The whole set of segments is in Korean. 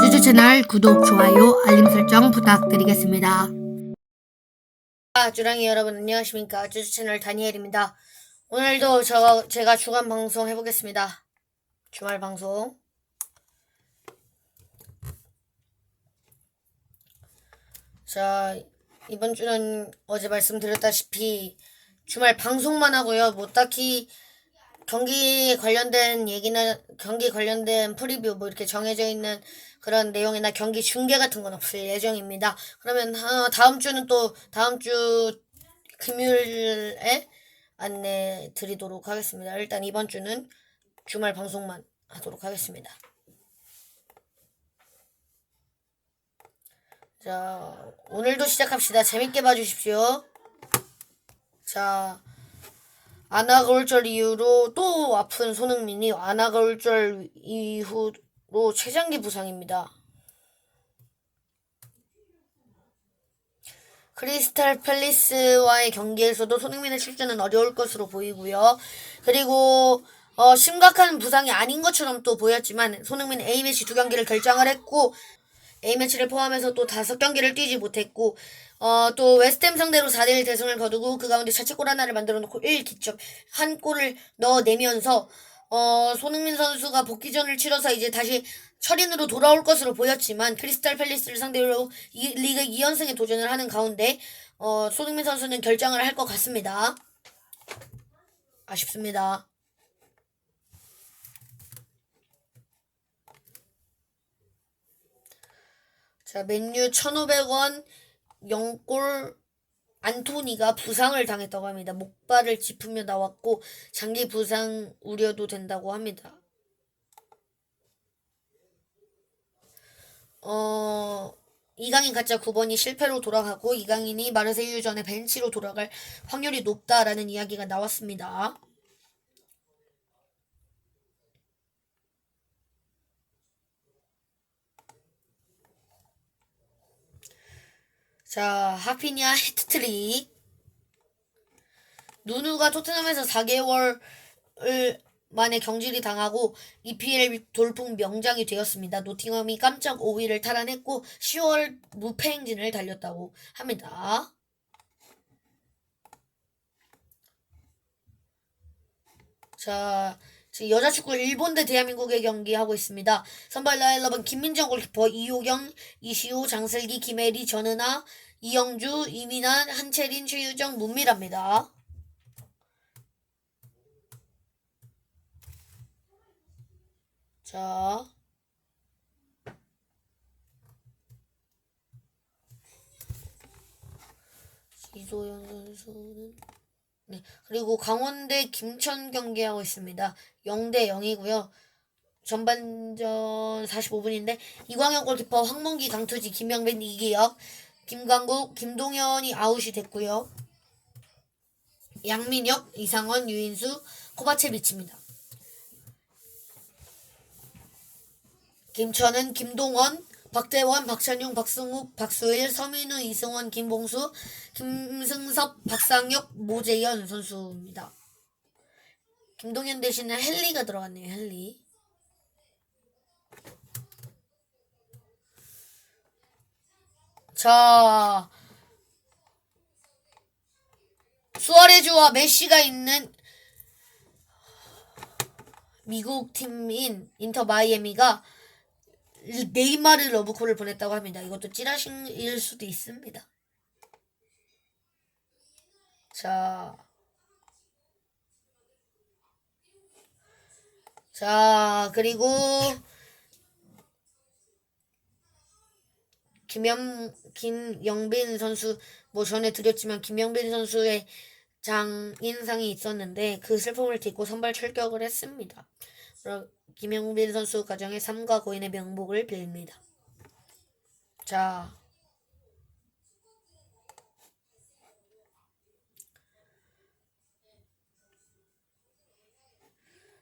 주주 채널 구독, 좋아요, 알림 설정 부탁드리겠습니다. 아, 주랑이 여러분 안녕하십니까? 주주 채널 다니엘입니다. 오늘도 저, 제가 주간 방송 해보겠습니다. 주말 방송. 자, 이번 주는 어제 말씀드렸다시피 주말 방송만 하고요. 뭐 딱히 경기 관련된 얘기나 경기 관련된 프리뷰 뭐 이렇게 정해져 있는 그런 내용이나 경기 중계 같은 건 없을 예정입니다. 그러면 어, 다음 주는 또 다음 주 금요일에 안내 드리도록 하겠습니다. 일단 이번 주는 주말 방송만 하도록 하겠습니다. 자, 오늘도 시작합시다. 재밌게 봐주십시오. 자, 아나골절 이후로 또 아픈 손흥민이 아나골절 이후 로 최장기 부상입니다. 크리스탈 팰리스와의 경기에서도 손흥민의 출전은 어려울 것으로 보이고요. 그리고 어, 심각한 부상이 아닌 것처럼 또 보였지만 손흥민 A매치 두 경기를 결장을 했고 A매치를 포함해서 또 다섯 경기를 뛰지 못했고 어, 또 웨스트햄 상대로 4대1 대승을 거두고 그 가운데 자책골 하나를 만들어 놓고 1득점 한 골을 넣어내면서 어, 손흥민 선수가 복귀전을 치러서 이제 다시 철인으로 돌아올 것으로 보였지만 크리스탈 팰리스를 상대로 이, 리그 2연승에 도전을 하는 가운데 어, 손흥민 선수는 결장을 할 것 같습니다. 아쉽습니다. 자, 맨유 1,500원 0골 안토니가 부상을 당했다고 합니다. 목발을 짚으며 나왔고 장기 부상 우려도 된다고 합니다. 어, 이강인 가짜 9번이 실패로 돌아가고 이강인이 마르세유전에 벤치로 돌아갈 확률이 높다라는 이야기가 나왔습니다. 자, 하피냐 헤트트릭. 누누가 토트넘에서 4개월 만에 경질이 당하고 EPL 돌풍 명장이 되었습니다. 노팅엄이 깜짝 5위를 탈환했고 10월 무패 행진을 달렸다고 합니다. 자, 여자 축구 일본 대 대한민국의 경기 하고 있습니다. 선발 라인업은 김민정 골키퍼, 이호경, 이시호, 장슬기, 김혜리, 전은아, 이영주, 이민환, 한채린, 최유정, 문미라입니다. 자. 이소영 선수는 네. 그리고 강원대 김천 경기하고 있습니다. 0대 0이고요. 전반전 45분인데 이광현 골키퍼 황문기 강투지 김영빈 이기혁 김광국 김동현이 아웃이 됐고요. 양민혁 이상원 유인수 코바체비치입니다. 김천은 김동원 박대원, 박찬용, 박승욱, 박수일, 서민우, 이승원, 김봉수, 김승섭, 박상혁, 모재현 선수입니다. 김동현 대신에 헨리가 들어갔네요. 헨리. 자, 수아레즈와 메시가 있는 미국 팀인 인터 마이애미가 네이마르 러브콜을 보냈다고 합니다. 이것도 찌라시일 수도 있습니다. 자. 자, 그리고 김영 김영빈 선수 뭐 전에 드렸지만 김영빈 선수의 장인상이 있었는데 그 슬픔을 딛고 선발 출격을 했습니다. 김영빈 선수 가정의 삶과 고인의 명복을 빌립니다. 자.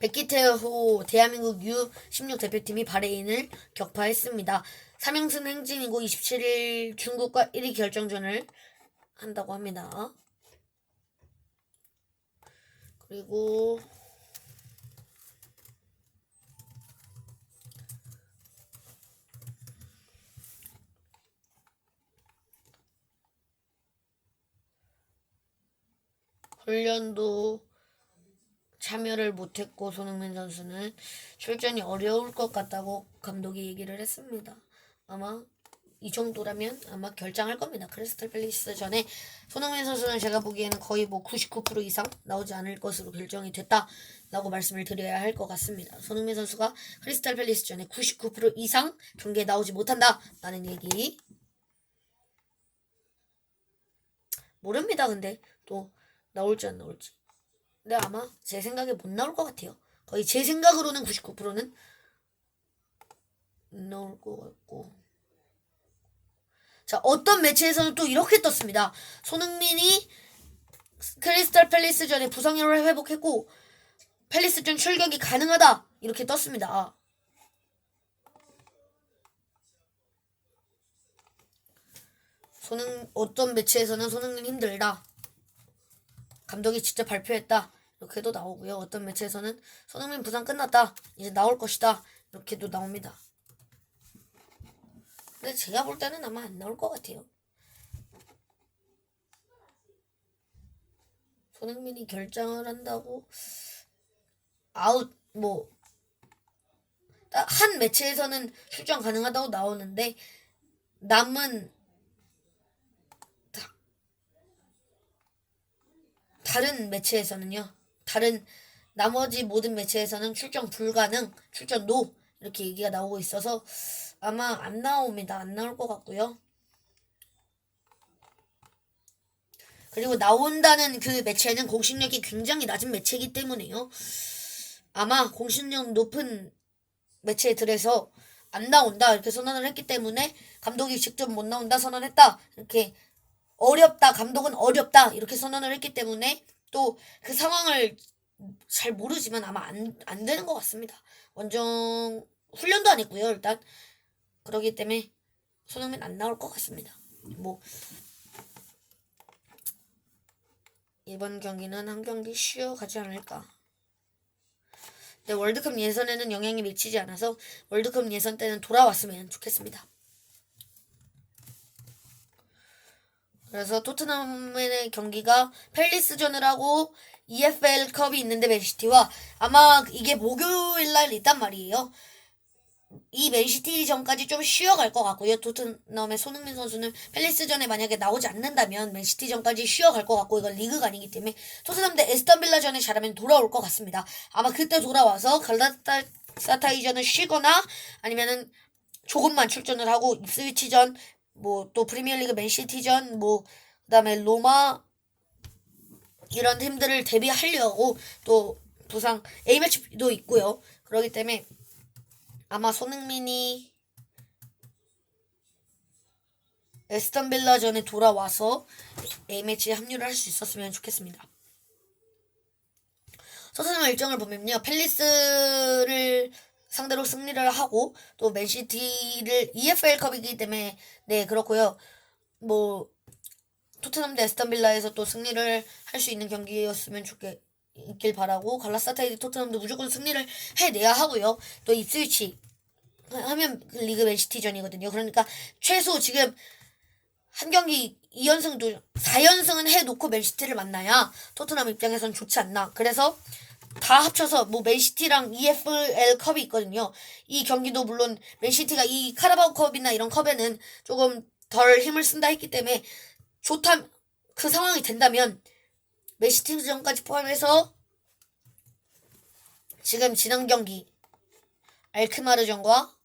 백기태호 대한민국 U16 대표팀이 바레인을 격파했습니다. 3연승 행진이고 27일 중국과 1위 결정전을 한다고 합니다. 그리고 훈련도 참여를 못했고 손흥민 선수는 출전이 어려울 것 같다고 감독이 얘기를 했습니다. 아마 이 정도라면 아마 결정할 겁니다. 크리스탈 팰리스 전에 손흥민 선수는 제가 보기에는 거의 뭐 99% 이상 나오지 않을 것으로 결정이 됐다라고 말씀을 드려야 할 것 같습니다. 손흥민 선수가 크리스탈 팰리스 전에 99% 이상 경기에 나오지 못한다라는 얘기 모릅니다. 근데 또 나올지 안 나올지. 근데 아마 제 생각에 못 나올 것 같아요. 거의 제 생각으로는 99%는 나올 것 같고. 자, 어떤 매체에서는 또 이렇게 떴습니다. 손흥민이 크리스탈 팰리스전에 부상을 회복했고 팰리스전 출격이 가능하다 이렇게 떴습니다. 손흥 어떤 매체에서는 손흥민 힘들다. 감독이 직접 발표했다. 이렇게도 나오고요. 어떤 매체에서는 손흥민 부상 끝났다. 이제 나올 것이다. 이렇게도 나옵니다. 근데 제가 볼 때는 아마 안 나올 것 같아요. 손흥민이 결정을 한다고 아웃 뭐 한 매체에서는 출전 가능하다고 나오는데 남은 다른 매체에서는요. 다른 나머지 모든 매체에서는 출전 불가능, 출전 노 이렇게 얘기가 나오고 있어서 아마 안 나옵니다. 안 나올 것 같고요. 그리고 나온다는 그 매체는 공신력이 굉장히 낮은 매체이기 때문에요. 아마 공신력 높은 매체들에서 안 나온다 이렇게 선언을 했기 때문에 감독이 직접 못 나온다 선언했다 이렇게 어렵다 감독은 어렵다 이렇게 선언을 했기 때문에 또 그 상황을 잘 모르지만 아마 안, 안 되는 것 같습니다. 원정 훈련도 안 했고요 일단 그러기 때문에 손흥민 안 나올 것 같습니다. 뭐 이번 경기는 한 경기 쉬어 가지 않을까. 근데 월드컵 예선에는 영향이 미치지 않아서 월드컵 예선 때는 돌아왔으면 좋겠습니다. 그래서 토트넘의 경기가 팰리스전을 하고 EFL 컵이 있는데 맨시티와 아마 이게 목요일 날 있단 말이에요. 이 맨시티 전까지 좀 쉬어갈 것 같고요. 토트넘의 손흥민 선수는 팰리스전에 만약에 나오지 않는다면 맨시티 전까지 쉬어갈 것 같고 이건 리그가 아니기 때문에 토트넘 대 에스턴 빌라전에 잘하면 돌아올 것 같습니다. 아마 그때 돌아와서 갈라타사타이전을 쉬거나 아니면은 조금만 출전을 하고 입스위치전 뭐 또 프리미어리그 맨시티전 뭐 그다음에 로마 이런 팀들을 대비하려고 또 부상 A매치도 있고요. 그렇기 때문에 아마 손흥민이 에스턴 빌라전에 돌아와서 A매치에 합류를 할 수 있었으면 좋겠습니다. 토트넘 일정을 보면요. 팰리스를 상대로 승리를 하고 또 맨시티를 EFL컵이기 때문에 네 그렇고요. 뭐 토트넘 대 에스턴 빌라에서 또 승리를 할 수 있는 경기였으면 좋겠 있길 바라고 갈라사타이드 토트넘도 무조건 승리를 해내야 하고요. 또 입스위치 하면 리그 맨시티전이거든요. 그러니까 최소 지금 한 경기 2연승도 4연승은 해놓고 맨시티를 만나야 토트넘 입장에선 좋지 않나. 그래서 다 합쳐서 뭐 맨시티랑 EFL 컵이 있거든요. 이 경기도 물론 맨시티가 이 카라바오 컵이나 이런 컵에는 조금 덜 힘을 쓴다 했기 때문에 좋다 그 상황이 된다면 맨시티전까지 포함해서 지금 지난 경기 알크마르전과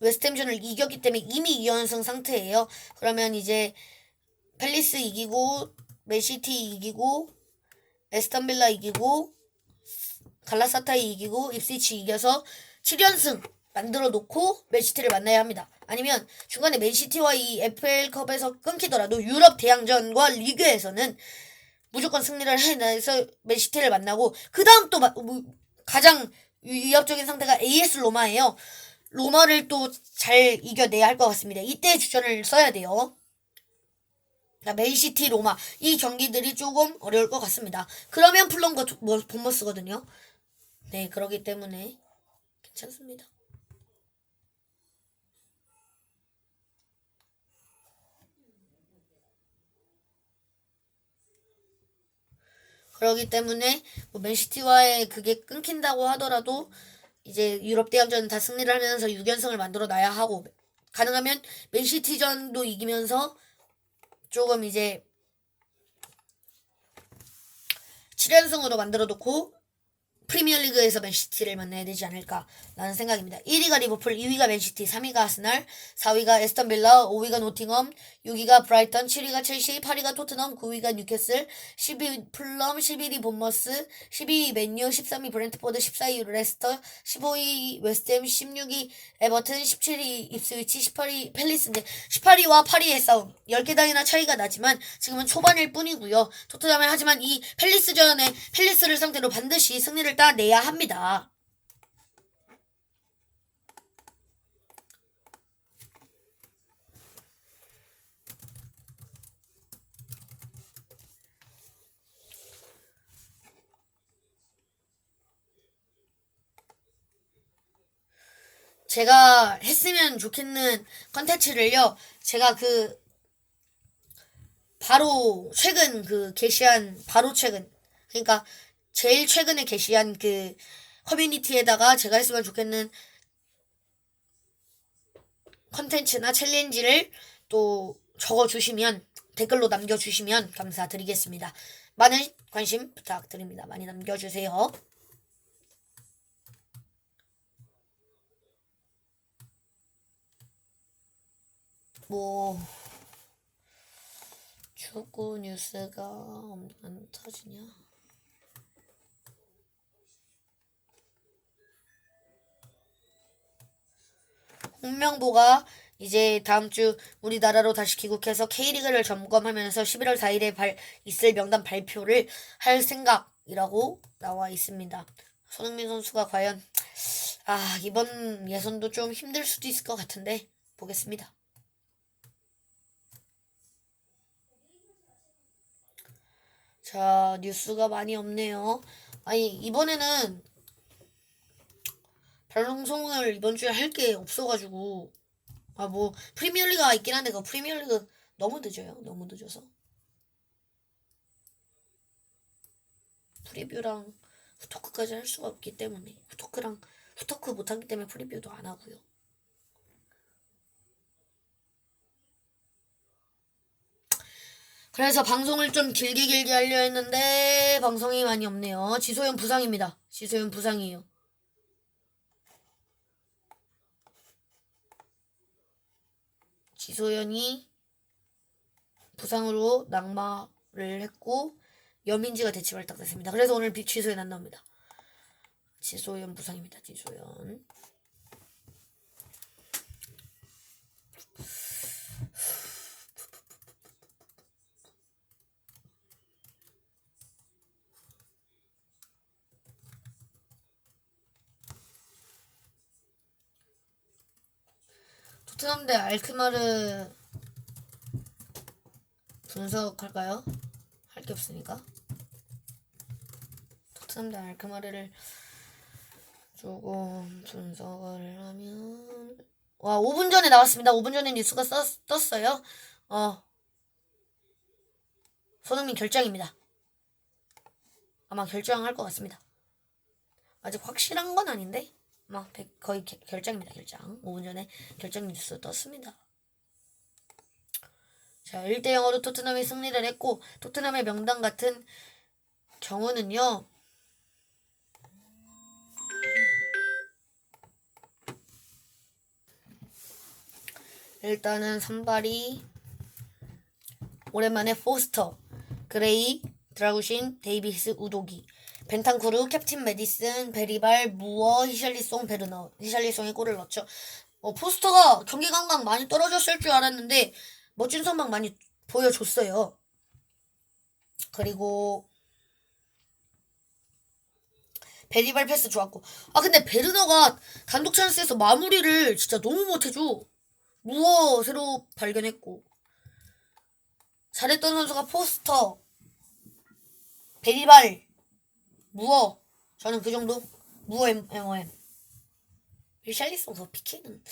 웨스트햄전을 이겼기 때문에 이미 2연승 상태예요. 그러면 이제 팰리스 이기고 맨시티 이기고 에스턴 빌라 이기고 갈라사타이 이기고 입스위치 이겨서 7연승 만들어 놓고 맨시티를 만나야 합니다. 아니면 중간에 맨시티와 이 FA컵에서 끊기더라도 유럽 대항전과 리그에서는 무조건 승리를 해내서 맨시티를 만나고 그 다음 또 마- 뭐 가장 위협적인 상대가 AS 로마예요. 로마를 또 잘 이겨내야 할 것 같습니다. 이때 주전을 써야 돼요. 자, 맨시티 로마 이 경기들이 조금 어려울 것 같습니다. 그러면 플럼과 조- 뭐, 본머스거든요. 네, 그러기 때문에 괜찮습니다. 그러기 때문에 뭐 맨시티와의 그게 끊긴다고 하더라도 이제 유럽 대항전은 다 승리를 하면서 6연승을 만들어 놔야 하고 가능하면 맨시티전도 이기면서 조금 이제 7연승으로 만들어 놓고 프리미어리그에서 맨시티를 만나야 되지 않을까라는 생각입니다. 1위가 리버풀, 2위가 맨시티, 3위가 아스날, 4위가 에스턴 빌라, 5위가 노팅엄, 6위가 브라이턴, 7위가 첼시, 8위가 토트넘, 9위가 뉴캐슬, 10위 플럼, 11위 본머스, 12위 맨유, 13위 브렌트포드, 14위 레스터, 15위 웨스트햄, 16위 에버튼, 17위 입스위치, 18위 펠리스인데 18위와 8위의 싸움 10계단이나 차이가 나지만 지금은 초반일 뿐이고요. 토트넘은 하지만 이 펠리스전에 펠리스를 상대로 반드시 승리를 따내야 합니다. 제가 했으면 좋겠는 컨텐츠를요. 제가 그 바로 최근 그 게시한 바로 최근 그러니까 제일 최근에 게시한 그 커뮤니티에다가 제가 했으면 좋겠는 컨텐츠나 챌린지를 또 적어주시면 댓글로 남겨주시면 감사드리겠습니다. 많은 관심 부탁드립니다. 많이 남겨주세요. 뭐 축구 뉴스가 안 터지냐? 홍명보가 이제 다음 주 우리나라로 다시 귀국해서 K리그를 점검하면서 11월 4일에 발, 있을 명단 발표를 할 생각이라고 나와 있습니다. 손흥민 선수가 과연 아 이번 예선도 좀 힘들 수도 있을 것 같은데 보겠습니다. 자 뉴스가 많이 없네요. 아니 이번에는 방송을 이번 주에 할 게 없어가지고 아 뭐 프리미어리가 있긴 한데 그 프리미어리그 너무 늦어요. 너무 늦어서 프리뷰랑 후토크까지 할 수가 없기 때문에 후토크랑 후토크 못하기 때문에 프리뷰도 안 하고요. 그래서 방송을 좀 길게 길게 하려 했는데 방송이 많이 없네요. 지소연 부상입니다. 지소연 부상이에요. 지소연이 부상으로 낙마를 했고 여민지가 대치 발탁 됐습니다. 그래서 오늘 비- 지소연 안 나옵니다. 지소연 부상입니다. 지소연. 토트넘 대 알크마르 분석할까요? 할 게 없으니까. 토트넘 대 알크마르를 조금 분석을 하면 와 5분 전에 나왔습니다. 5분 전에 뉴스가 썼, 떴어요. 어 손흥민 결장입니다. 아마 결장할 것 같습니다. 아직 확실한 건 아닌데 막 거의 개- 결장입니다. 결장. 5분 전에 결장 뉴스 떴습니다. 자, 1대 0으로 토트넘이 승리를 했고 토트넘의 명단 같은 경우는요. 일단은 선발이 오랜만에 포스터, 그레이, 드라구신, 데이비스, 우도기, 벤탄쿠르, 캡틴 메디슨, 베리발, 무어, 히샬리송, 베르너. 히샬리송이 골을 넣었죠. 어, 포스터가 경기 감각 많이 떨어졌을 줄 알았는데 멋진 선방 많이 보여줬어요. 그리고 베리발 패스 좋았고 아 근데 베르너가 단독 찬스에서 마무리를 진짜 너무 못해줘. 무어 새로 발견했고 잘했던 선수가 포스터, 베리발, 무어. 저는 그 정도. 무어 M, MOM. 밀샬리송 그 PK는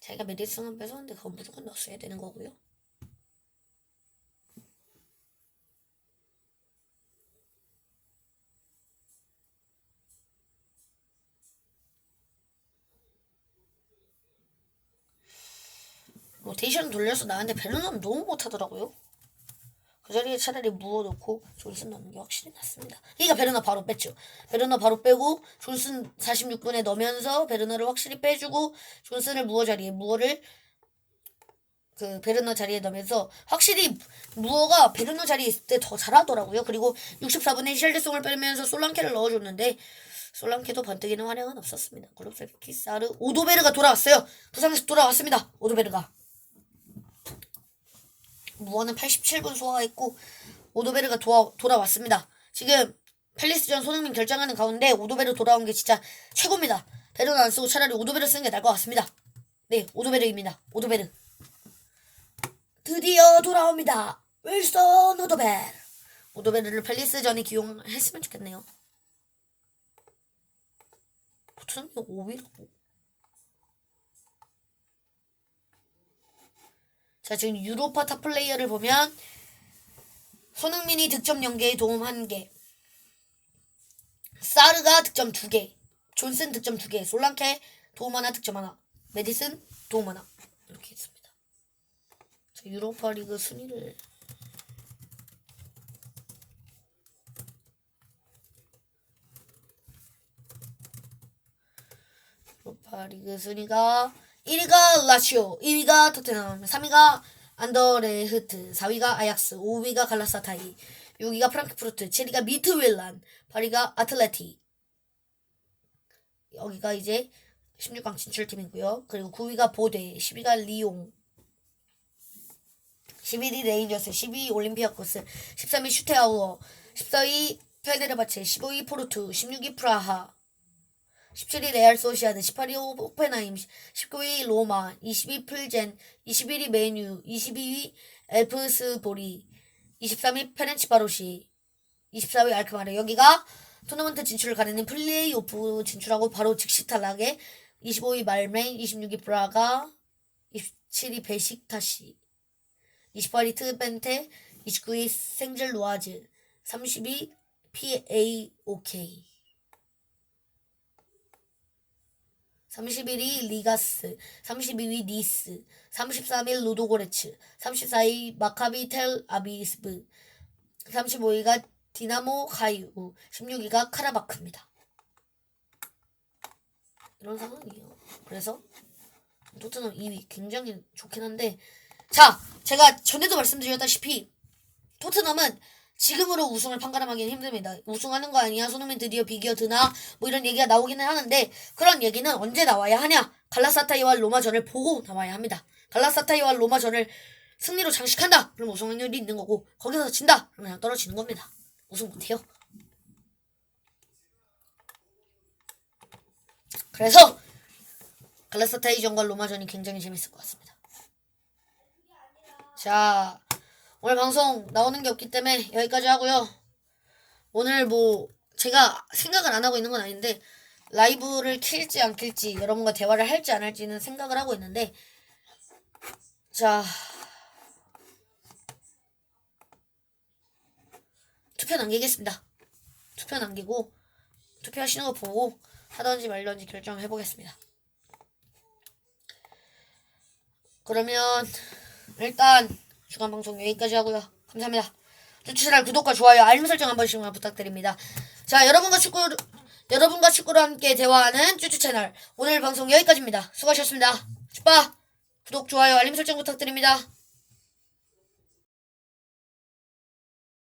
자기가 메디슨을 뺏었는데 그건 무조건 넣었어야 되는 거고요. 뭐 로테이션 돌려서 나한테 베르는 너무 못하더라고요. 그 자리에 차라리 무어놓고 존슨 넣는 게 확실히 낫습니다. 그러니까 베르너 바로 뺐죠. 베르너 바로 빼고 존슨 46분에 넣으면서 베르너를 확실히 빼주고 존슨을 무어 자리에 무어를 그 베르너 자리에 넣으면서 확실히 무어가 베르너 자리에 있을 때 더 잘하더라고요. 그리고 64분에 힐데송을 빼면서 솔랑케를 넣어줬는데 솔랑케도 번뜩이는 환영은 없었습니다. 그룹셀 키사르 오도베르가 돌아왔어요. 부상에서 돌아왔습니다. 오도베르가 무어는 87분 소화했고 오도베르가 도와, 돌아왔습니다. 지금 팰리스전 손흥민 결정하는 가운데 오도베르 돌아온 게 진짜 최고입니다. 베르는 안 쓰고 차라리 오도베르 쓰는 게 나을 것 같습니다. 네, 오도베르입니다. 오도베르. 드디어 돌아옵니다. 윌son 오도베르. 오도베르를 팰리스전에 기용했으면 좋겠네요. 보트는 5위라고. 자, 지금 유로파 탑 플레이어를 보면 손흥민이 득점 연계에 도움 1개. 사르가 득점 2개. 존슨 득점 2개. 솔랑케 도움 하나 득점 하나. 메디슨 도움 하나. 이렇게 있습니다. 자, 유로파 리그 순위를 유로파 리그 순위가 1위가 라치오, 2위가 토트넘, 3위가 안더레흐트, 4위가 아약스, 5위가 갈라사타이, 6위가 프랑크푸르트, 7위가 미트윌란, 8위가 아틀레티. 여기가 이제 16강 진출팀이고요. 그리고 9위가 보데, 10위가 리옹, 11위 레인저스, 12위 올림피아코스, 13위 슈테아우어, 14위 페데르바체, 15위 포르투, 16위 프라하, 17위 레알 소시아드, 18위 오펜하임, 19위 로마, 20위 풀젠, 21위 메뉴, 22위 엘프스보리, 23위 페렌치바로시, 24위 알크마르. 여기가 토너먼트 진출을 가리는 플레이오프 진출하고 바로 즉시 탈락에 25위 말메, 26위 브라가, 27위 베식타시, 28위 트벤테, 29위 생젤 루아즈, 30위 PAOK. 31위 리가스, 32위 니스, 33위 루도고레츠, 34위 마카비 텔 아비스브, 35위가 디나모 가이우, 16위가 카라바크입니다. 이런 상황이에요. 그래서 토트넘 2위 굉장히 좋긴 한데 자 제가 전에도 말씀드렸다시피 토트넘은 지금으로 우승을 판가름하기는 힘듭니다. 우승하는 거 아니야? 손흥민 드디어 비기어 드나? 뭐 이런 얘기가 나오기는 하는데 그런 얘기는 언제 나와야 하냐? 갈라사타이와 로마전을 보고 나와야 합니다. 갈라사타이와 로마전을 승리로 장식한다. 그럼 우승 확률이 있는 거고 거기서 진다. 그러면 그냥 떨어지는 겁니다. 우승 못해요. 그래서 갈라사타이전과 로마전이 굉장히 재밌을 것 같습니다. 자, 오늘 방송 나오는 게 없기 때문에 여기까지 하고요. 오늘 뭐 제가 생각을 안 하고 있는 건 아닌데 라이브를 킬지 안 킬지 여러분과 대화를 할지 안 할지는 생각을 하고 있는데 자 투표 남기겠습니다. 투표 남기고 투표하시는 거 보고 하던지 말던지 결정을 해보겠습니다. 그러면 일단 주간 방송 여기까지 하고요. 감사합니다. 채널 구독과 좋아요, 알림 설정 한 번씩만 부탁드립니다. 자, 여러분과 축구 여러분과 축구로 함께 대화하는 쭈쭈 채널 오늘 방송 여기까지입니다. 수고하셨습니다. 쭈빠 구독, 좋아요, 알림 설정 부탁드립니다.